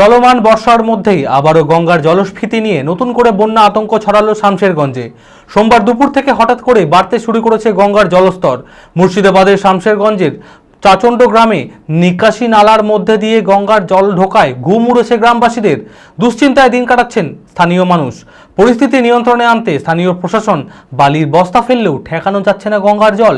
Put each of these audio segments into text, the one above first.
চলমান বর্ষার মধ্যেই আবারও গঙ্গার জলস্ফীতি নিয়ে নতুন করে বন্যা আতঙ্ক ছড়ালো শামশেরগঞ্জে। সোমবার দুপুর থেকে হঠাৎ করে বাড়তে শুরু করেছে গঙ্গার জলস্তর। মুর্শিদাবাদের শামশেরগঞ্জের চাচণ্ড গ্রামে নিকাশি নালার মধ্যে দিয়ে গঙ্গার জল ঢোকায় ঘুম উড়েছে গ্রামবাসীদের। দুশ্চিন্তায় দিন কাটাচ্ছেন স্থানীয় মানুষ। পরিস্থিতি নিয়ন্ত্রণে আনতে স্থানীয় প্রশাসন বালির বস্তা ফেললেও ঠেকানো যাচ্ছে না গঙ্গার জল।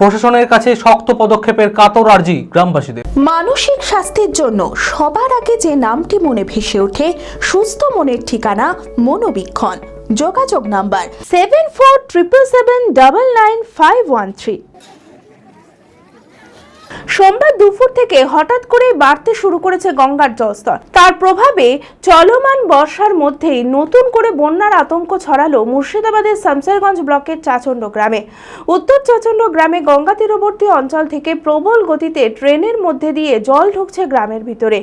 প্রশাসনের কাছে শক্ত পদক্ষেপের কাতর আর্জি গ্রামবাসীদের। মানসিক স্বাস্থ্যের জন্য সবার আগে যে নামটি মনে ভেসে ওঠে, সুস্থ মনের ঠিকানা মনোবীক্ষণ। যোগাযোগ number seven four triple seven double nine five one three সোমবার দুপুর থেকে হঠাৎ করে বাড়তে শুরু করেছে গঙ্গার জলস্তর। তার প্রভাবে চলমান বর্ষার মধ্যেই নতুন করে বন্যার আতঙ্ক ছড়ালো মুর্শিদাবাদের শামসেরগঞ্জ ব্লকের চাচণ্ড গ্রামে। উত্তর চাচণ্ড গ্রামে গঙ্গা তীরবর্তী অঞ্চল থেকে প্রবল গতিতে ট্রেনের মধ্যে দিয়ে জল ঢুকছে গ্রামের ভিতরে।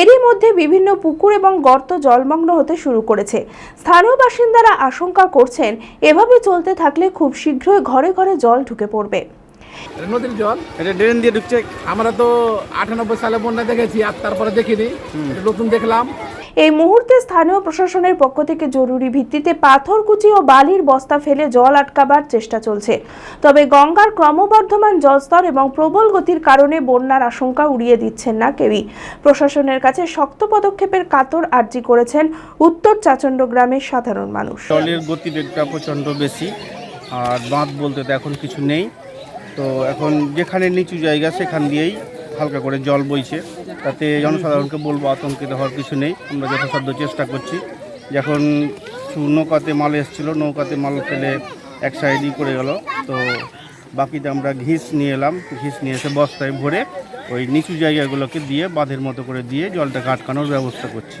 এরই মধ্যে বিভিন্ন পুকুর এবং গর্ত জলমগ্ন হতে শুরু করেছে। স্থানীয় বাসিন্দারা আশঙ্কা করছেন, এভাবে চলতে থাকলে খুব শীঘ্রই ঘরে ঘরে জল ঢুকে পড়বে। নদীর জল। এটা ড্রেন দিয়ে ঢুকছে? আমরা তো আটানব্বই সালে বন্যা দেখেছি আর তারপরে দেখিনি। নতুন দেখলাম। এই মুহূর্তে স্থানীয় প্রশাসনের পক্ষ থেকে জরুরি ভিত্তিতে পাথরকুচি ও বালির বস্তা ফেলে জল আটকাবার চেষ্টা চলছে। তবে গঙ্গার ক্রমবর্ধমান জলস্তর এবং প্রবল গতির কারণে বন্যার আশঙ্কা উড়িয়ে দিচ্ছেন না কেউই। প্রশাসনের কাছে শক্ত পদক্ষেপের কাতর আর্জি করেছেন উত্তর চাচণ্ড গ্রামের সাধারণ মানুষ। জলের গতিবেগটা প্রচণ্ড বেশি আর বাঁধ বলতে তো এখন কিছু নেই। তো এখন যেখানে নিচু জায়গা, সেখান দিয়েই হালকা করে জল বইছে। তাতে জনসাধারণকে বলব আতঙ্কিত হওয়ার কিছু নেই। আমরা যথাসাধ্য চেষ্টা করছি। যখন নৌকাতে মাল এসেছিল, নৌকাতে মাল ফেলে এক সাইডই করে গেল। তো বাকিতে আমরা ঘিস নিয়ে এলাম। ঘিস নিয়ে এসে বস্তায় ভরে ওই নিচু জায়গাগুলোকে দিয়ে বাঁধের মতো করে দিয়ে জলটাকে আটকানোর ব্যবস্থা করছি।